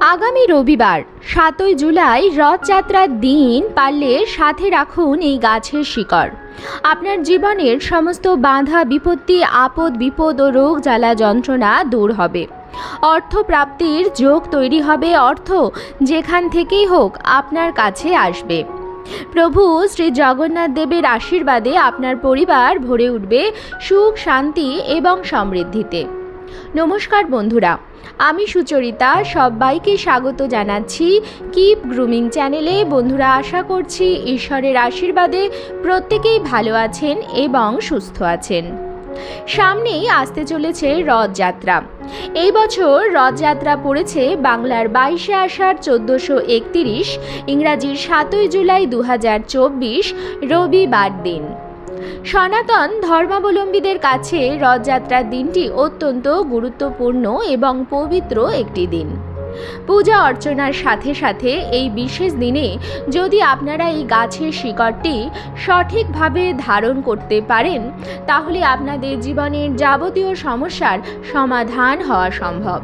আগামী রবিবার, সাতই জুলাই রথযাত্রার দিন পারলে সাথে রাখুন এই গাছের শিকড়। আপনার জীবনের সমস্ত বাধা, বিপত্তি, আপদ, বিপদ ও রোগ জ্বালা যন্ত্রণা দূর হবে। অর্থ প্রাপ্তির যোগ তৈরি হবে, অর্থ যেখান থেকেই হোক আপনার কাছে আসবে। প্রভু শ্রী জগন্নাথ দেবের আশীর্বাদে আপনার পরিবার ভরে উঠবে সুখ, শান্তি এবং সমৃদ্ধিতে। নমস্কার বন্ধুরা। আমি সুচরিতা, সবাইকে স্বাগত জানাচ্ছি কিপ গ্রুমিং চ্যানেলে। বন্ধুরা, আশা করছি ঈশ্বরের আশীর্বাদে প্রত্যেকেই ভালো আছেন এবং সুস্থ আছেন। সামনেই আসতে চলেছে রথযাত্রা। এই বছর রথযাত্রা পড়েছে বাংলার বাইশে আষাঢ় চোদ্দোশো একতিরিশ, ইংরাজির সাতই জুলাই দু হাজার চব্বিশ রবিবার দিন। সনাতন ধর্মাবলম্বীদের কাছে রথযাত্রার দিনটি অত্যন্ত গুরুত্বপূর্ণ এবং পবিত্র একটি দিন। পূজা অর্চনার সাথে সাথে এই বিশেষ দিনে যদি আপনারা এই গাছের শিকড়টি সঠিকভাবে ধারণ করতে পারেন, তাহলে আপনাদের জীবনের যাবতীয় সমস্যার সমাধান হওয়া সম্ভব।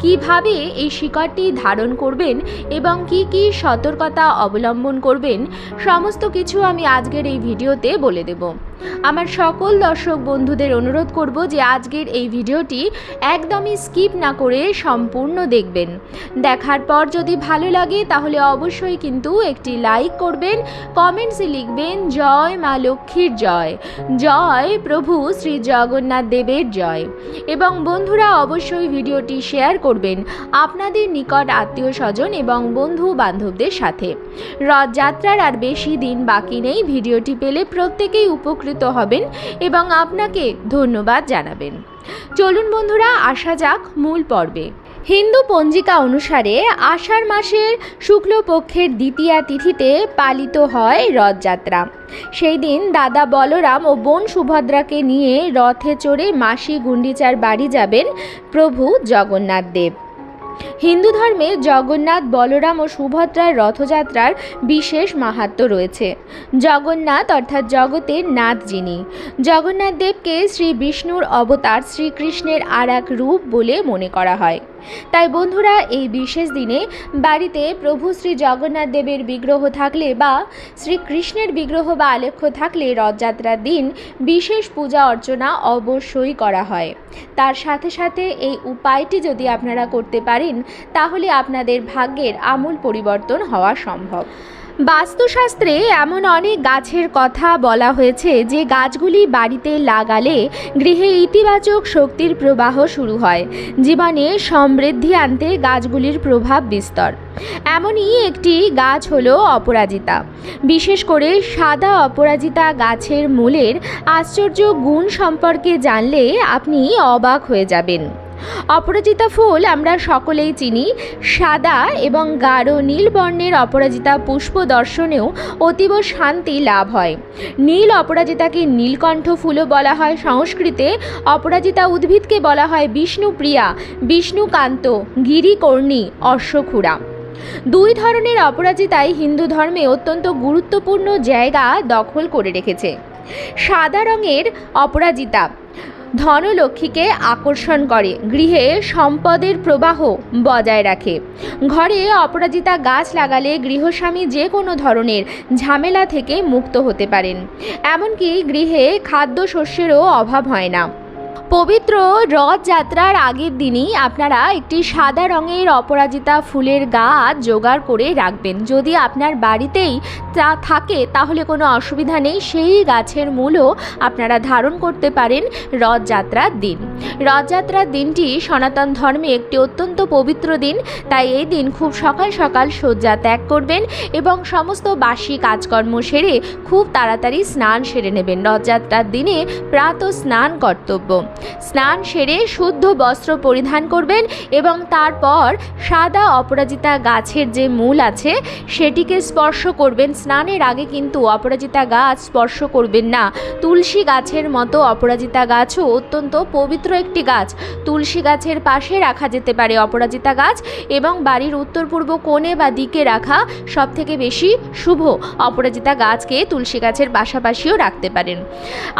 কীভাবে এই শিকড়টি ধারণ করবেন এবং কি কি সতর্কতা অবলম্বন করবেন, সমস্ত কিছু আমি আজকের এই ভিডিওতে বলে দেব। আমার সকল দর্শক বন্ধুদের অনুরোধ করব যে আজকের এই ভিডিওটি একদমই স্কিপ না করে সম্পূর্ণ দেখবেন। দেখার পর যদি ভালো লাগে তাহলে অবশ্যই কিন্তু একটি লাইক করবেন, কমেন্টসে লিখবেন, জয় মা লক্ষ্মীর জয়। জয় প্রভু শ্রী জগন্নাথ দেবের জয়। এবং বন্ধুরা অবশ্যই ভিডিওটি শেয়ার করবেন আপনাদের নিকট আত্মীয় স্বজন এবং বন্ধু বান্ধবদের সাথে। রথযাত্রার আর বেশি দিন বাকি নেই, ভিডিওটি পেলে প্রত্যেকেই উপকৃত হবেন এবং আপনাকে ধন্যবাদ জানাবেন। চলুন বন্ধুরা, আসা যাক মূল পর্বে। হিন্দু পঞ্জিকা অনুসারে আষাঢ় মাসের শুক্লপক্ষের দ্বিতীয়া তিথিতে পালিত হয় রথযাত্রা। সেই দিন দাদা বলরাম ও বোন সুভদ্রাকে নিয়ে রথে চড়ে মাসি গুন্ডিচার বাড়ি যাবেন প্রভু জগন্নাথ দেব। হিন্দু ধর্মে জগন্নাথ, বলরাম ও সুভদ্রার রথযাত্রার বিশেষ মাহাত্ম রয়েছে। জগন্নাথ অর্থাৎ জগতের নাথ যিনি। জগন্নাথ দেবকে শ্রী বিষ্ণুর অবতার শ্রীকৃষ্ণের আর এক রূপ বলে মনে করা হয়। তাই বন্ধুরা, এই বিশেষ দিনে বাড়িতে প্রভু শ্রী জগন্নাথ দেবের বিগ্রহ থাকলে বা শ্রীকৃষ্ণের বিগ্রহ বা আলেখ্য থাকলে রথযাত্রার দিন বিশেষ পূজা অর্চনা অবশ্যই করা হয়। তার সাথে সাথে এই উপায়টি যদি আপনারা করতে পারেন, তাহলে আপনাদের ভাগ্যের আমূল পরিবর্তন হওয়া সম্ভব। বাস্তুশাস্ত্রে এমন অনেক গাছের কথা বলা হয়েছে যে গাছগুলি বাড়িতে লাগালে গৃহে ইতিবাচক শক্তির প্রবাহ শুরু হয়। জীবনে সমৃদ্ধি আনতে গাছগুলির প্রভাব বিস্তর। এমনই একটি গাছ হলো অপরাজিতা। বিশেষ করে সাদা অপরাজিতা গাছের মূলের আশ্চর্য গুণ সম্পর্কে জানলে আপনি অবাক হয়ে যাবেন। অপরাজিতা ফুল আমরা সকলেই চিনি। সাদা এবং গাঢ় নীল বর্ণের অপরাজিতা পুষ্প দর্শনেও অতীব শান্তি লাভ হয়। নীল অপরাজিতাকে নীলকণ্ঠ ফুলও বলা হয়। সংস্কৃতে অপরাজিতা উদ্ভিদকে বলা হয় বিষ্ণুপ্রিয়া, বিষ্ণুকান্ত, গিরিকর্ণী অশ্বক্ষুরা দুই ধরনের অপরাজিতাই হিন্দু ধর্মে অত্যন্ত গুরুত্বপূর্ণ জায়গা দখল করে রেখেছে। সাদা রঙের অপরাজিতা ধনলক্ষ্মীকে আকর্ষণ করে। গৃহে সম্পদের প্রবাহ বজায় রাখে। ঘরে অপরাজিতা গাছ লাগালে গৃহস্বামী যে কোনো ধরনের ঝামেলা থেকে মুক্ত হতে পারেন। এমনকি গৃহে খাদ্যশস্যেরও অভাব হয় না। পবিত্র রথযাত্রার আগের দিনই আপনারা একটি সাদা রঙের অপরাজিতা ফুলের গাছ জোগাড় করে রাখবেন। যদি আপনার বাড়িতেই তা থাকে, তাহলে কোনো অসুবিধা নেই। সেই গাছের মূলও আপনারা ধারণ করতে পারেন রথযাত্রার দিন। রথযাত্রার দিনটি সনাতন ধর্মে একটি অত্যন্ত পবিত্র দিন। তাই এই দিন খুব সকাল সকাল শয্যা ত্যাগ করবেন এবং সমস্ত বাসি কাজকর্ম সেরে খুব তাড়াতাড়ি স্নান সেরে নেবেন। রথযাত্রার দিনে প্রাত স্নান কর্তব্য। স্নান সেরে শুদ্ধ বস্ত্র পরিধান করবেন এবং তারপর সাদা অপরাজিতা গাছের যে মূল আছে, সেটিকে স্পর্শ করবেন। স্নানের আগে কিন্তু অপরাজিতা গাছ স্পর্শ করবেন না। তুলসী গাছের মতো অপরাজিতা গাছও অত্যন্ত পবিত্র একটি গাছ। তুলসী গাছের পাশে রাখা যেতে পারে অপরাজিতা গাছ এবং বাড়ির উত্তর পূর্ব কোণে বা দিকে রাখা সব থেকে বেশি শুভ অপরাজিতা গাছকে তুলসী গাছের পাশাপাশিও রাখতে পারেন।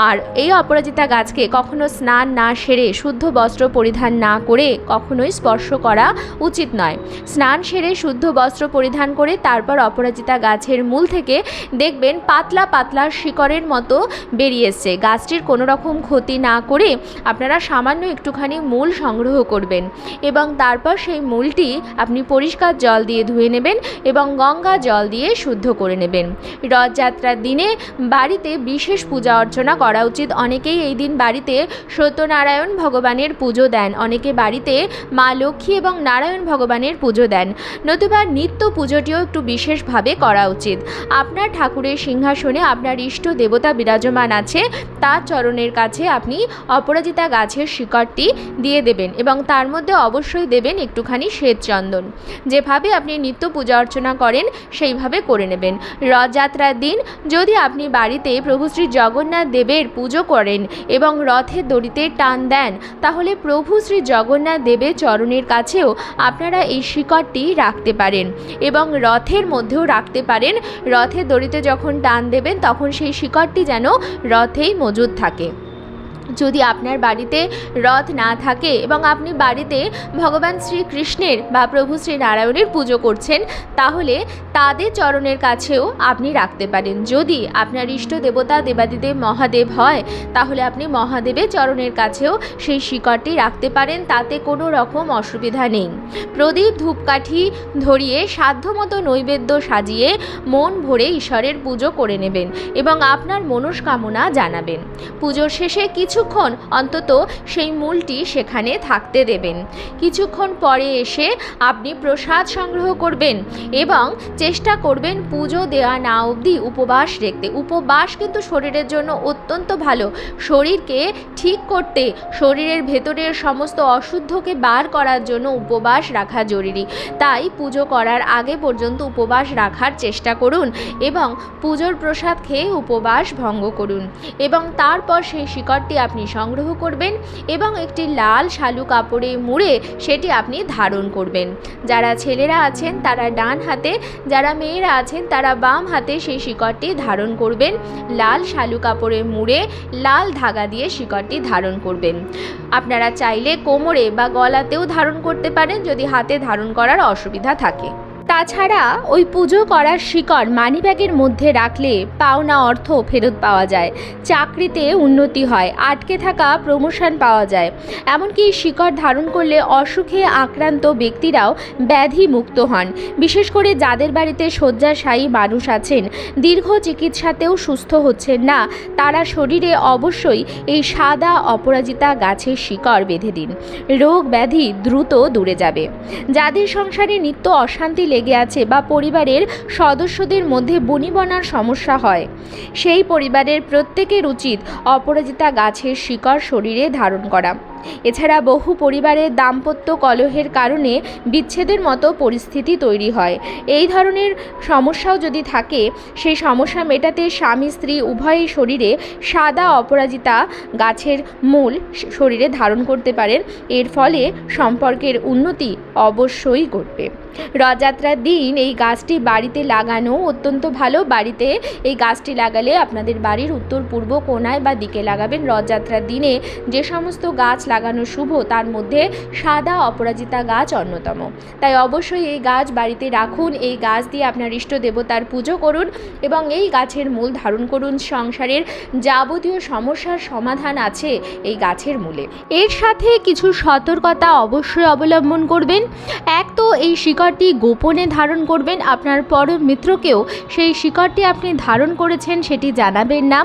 আর এই অপরাজিতা গাছকে কখনো স্নান না সেরে শুদ্ধ বস্ত্র পরিধান না করে কখনোই স্পর্শ করা উচিত নয়। স্নান সেরে শুদ্ধ বস্ত্র পরিধান করে তারপর অপরাজিতা গাছের মূল থেকে দেখবেন পাতলা পাতলা শিকড়ের মতো বেরিয়ে গাছটির কোনো রকম ক্ষতি না করে আপনারা সামান্য একটুখানি মূল সংগ্রহ করবেন এবং তারপর সেই মূলটি আপনি পরিষ্কার জল দিয়ে ধুয়ে নেবেন এবং গঙ্গা জল দিয়ে শুদ্ধ করে নেবেন। রথযাত্রার দিনে বাড়িতে বিশেষ পূজা অর্চনা করা উচিত। অনেকেই এই দিন বাড়িতে সত্যনারায়ণ ভগবানের পুজো দেন। অনেকে বাড়িতে মা লক্ষ্মী এবং নারায়ণ ভগবানের পুজো দেন। নতুবা নিত্য পুজোটিও একটু বিশেষভাবে করা উচিত। আপনার ঠাকুরের সিংহাসনে আপনার ইষ্ট দেবতা বিরাজমান আছে তার চরণের কাছে আপনি অপরাজিতা গাছের শিকড়টি দিয়ে দেবেন এবং তার মধ্যে অবশ্যই দেবেন একটুখানি শ্বেত চন্দন। যেভাবে আপনি নিত্য পূজা অর্চনা করেন, সেইভাবে করে নেবেন। রথযাত্রার দিন যদি আপনি বাড়িতে প্রভু শ্রী জগন্নাথ দেবের পুজো করেন এবং রথের দড়িতে টান দেন। তাহলে প্রভু শ্রী জগন্নাথ দেবের চরণের কাছেও আপনারা এই শিকড়টি রাখতে পারেন এবং রথের মধ্যেও রাখতে পারেন। রথের দড়িতে যখন টান দেবেন, তখন সেই শিকড়টি যেন রথেই মজুদ থাকে। যদি আপনার বাড়িতে রথ না থাকে এবং আপনি বাড়িতে ভগবান শ্রীকৃষ্ণের বা প্রভু শ্রী নারায়ণের পুজো করছেন, তাহলে তাদের চরণের কাছেও আপনি রাখতে পারেন। যদি আপনার ইষ্ট দেবতা দেবাদিদেব মহাদেব হয়, তাহলে আপনি মহাদেবের চরণের কাছেও সেই শিকড়টি রাখতে পারেন, তাতে কোনো রকম অসুবিধা নেই। প্রদীপ ধূপকাঠি ধরিয়ে সাধ্যমতো নৈবেদ্য সাজিয়ে মন ভরে ঈশ্বরের পুজো করে নেবেন এবং আপনার মনস্কামনা জানাবেন। পুজোর শেষে কিছুক্ষণ অন্তত সেই মূলটি সেখানে থাকতে দেবেন। কিছুক্ষণ পরে এসে আপনি প্রসাদ সংগ্রহ করবেন এবং চেষ্টা করবেন পুজো দেওয়া না অবধি উপবাস রেখতে। উপবাস কিন্তু শরীরের জন্য অত্যন্ত ভালো। শরীরকে ঠিক করতে, শরীরের ভেতরের সমস্ত অশুদ্ধকে বার করার জন্য উপবাস রাখা জরুরি। তাই পুজো করার আগে পর্যন্ত উপবাস রাখার চেষ্টা করুন এবং পুজোর প্রসাদ খেয়ে উপবাস ভঙ্গ করুন। এবং তারপর সেই শিকড়টি আপনি সংগ্রহ করবেন এবং একটি লাল শালু কাপড়ে মুড়ে সেটি আপনি ধারণ করবেন। যারা ছেলেরা আছেন, তারা ডান হাতে, যারা মেয়েরা আছেন, তারা বাম হাতে সেই শিকড়টি ধারণ করবেন। লাল শালু কাপড়ে মুড়ে লাল ধাগা দিয়ে শিকড়টি ধারণ করবেন। আপনারা চাইলে কোমরে বা গলাতেও ধারণ করতে পারেন, যদি হাতে ধারণ করার অসুবিধা থাকে। তাছাড়া ওই পুজো করার শিকড় মানিব্যাগের মধ্যে রাখলে পাওনা অর্থ ফেরত পাওয়া যায়, চাকরিতে উন্নতি হয়, আটকে থাকা প্রমোশন পাওয়া যায়। এমনকি শিকড় ধারণ করলে অসুখে আক্রান্ত ব্যক্তিরাও ব্যাধি মুক্ত হন। বিশেষ করে যাদের বাড়িতে শয্যাশায়ী মানুষ আছেন, দীর্ঘ চিকিৎসাতেও সুস্থ হচ্ছেন না, তারা শরীরে অবশ্যই এই সাদা অপরাজিতা গাছের শিকড় বেঁধে দিন। রোগ ব্যাধি দ্রুত দূরে যাবে। যাদের সংসারে নিত্য অশান্তি লেগে আছে বা পরিবারের সদস্যদের মধ্যে বনিবনার সমস্যা হয়। সেই পরিবারের প্রত্যেকের উচিত অপরাজিতা গাছের শিকড় শরীরে ধারণ করা। এছাড়া বহু পরিবারের দাম্পত্য কলহের কারণে বিচ্ছেদের মতো পরিস্থিতি তৈরি হয়। এই ধরনের সমস্যাও যদি থাকে, সেই সমস্যা মেটাতে স্বামী স্ত্রী উভয়ই শরীরে সাদা অপরাজিতা গাছের মূল শরীরে ধারণ করতে পারেন। এর ফলে সম্পর্কের উন্নতি অবশ্যই ঘটবে। রথযাত্রার দিন এই গাছটি বাড়িতে লাগানো অত্যন্ত ভালো। বাড়িতে এই গাছটি লাগালে আপনাদের বাড়ির উত্তর পূর্ব কোনায় বা দিকে লাগাবেন। রথযাত্রার দিনে যে সমস্ত গাছ লাগানো শুভ, তার মধ্যে সাদা অপরাজিতা গাছ অন্যতম। তাই অবশ্যই এই গাছ বাড়িতে রাখুন, এই গাছ দিয়ে আপনার ইষ্ট দেবতার পুজো করুন এবং এই গাছের মূল ধারণ করুন। সংসারের যাবতীয় সমস্যার সমাধান আছে এই গাছের মূলে। এর সাথে কিছু সতর্কতা অবশ্যই অবলম্বন করবেন। এক তো এই শিকড়টি গোপনে ধারণ করবেন, আপনার পরম মিত্রকেও সেই শিকড়টি আপনি ধারণ করেছেন সেটি জানাবেন না।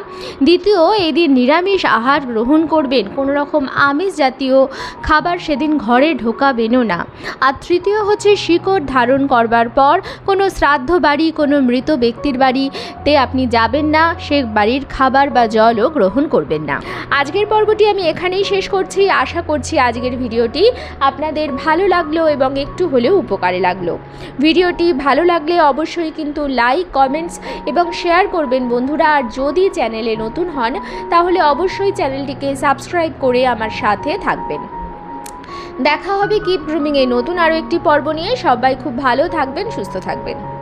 দ্বিতীয়, এদিন নিরামিষ আহার গ্রহণ করবেন কোনো রকম আমিষ জাতীয় খাবার সেদিন ঘরে ঢোকাবেনও না। আর তৃতীয় হচ্ছে শিকড় ধারণ করবার পর কোনো শ্রাদ্ধ বাড়ি, কোনো মৃত ব্যক্তির বাড়িতে আপনি যাবেন না, সে বাড়ির খাবার বা জলও গ্রহণ করবেন না। আজকের পর্বটি আমি এখানেই শেষ করছি। আশা করছি আজকের ভিডিওটি আপনাদের ভালো লাগল এবং একটু হলেও উপকারে লাগল। ভিডিওটি ভালো লাগলে অবশ্যই কিন্তু লাইক, কমেন্টস এবং শেয়ার করবেন বন্ধুরা। আর যদি চ্যানেলে নতুন হন, তাহলে অবশ্যই চ্যানেলটিকে সাবস্ক্রাইব করে আমার সাথে থাকবেন। দেখা হবে কিপ গ্রুমিংয়ে নতুন আরও একটি পর্ব নিয়ে। সবাই খুব ভালো থাকবেন, সুস্থ থাকবেন।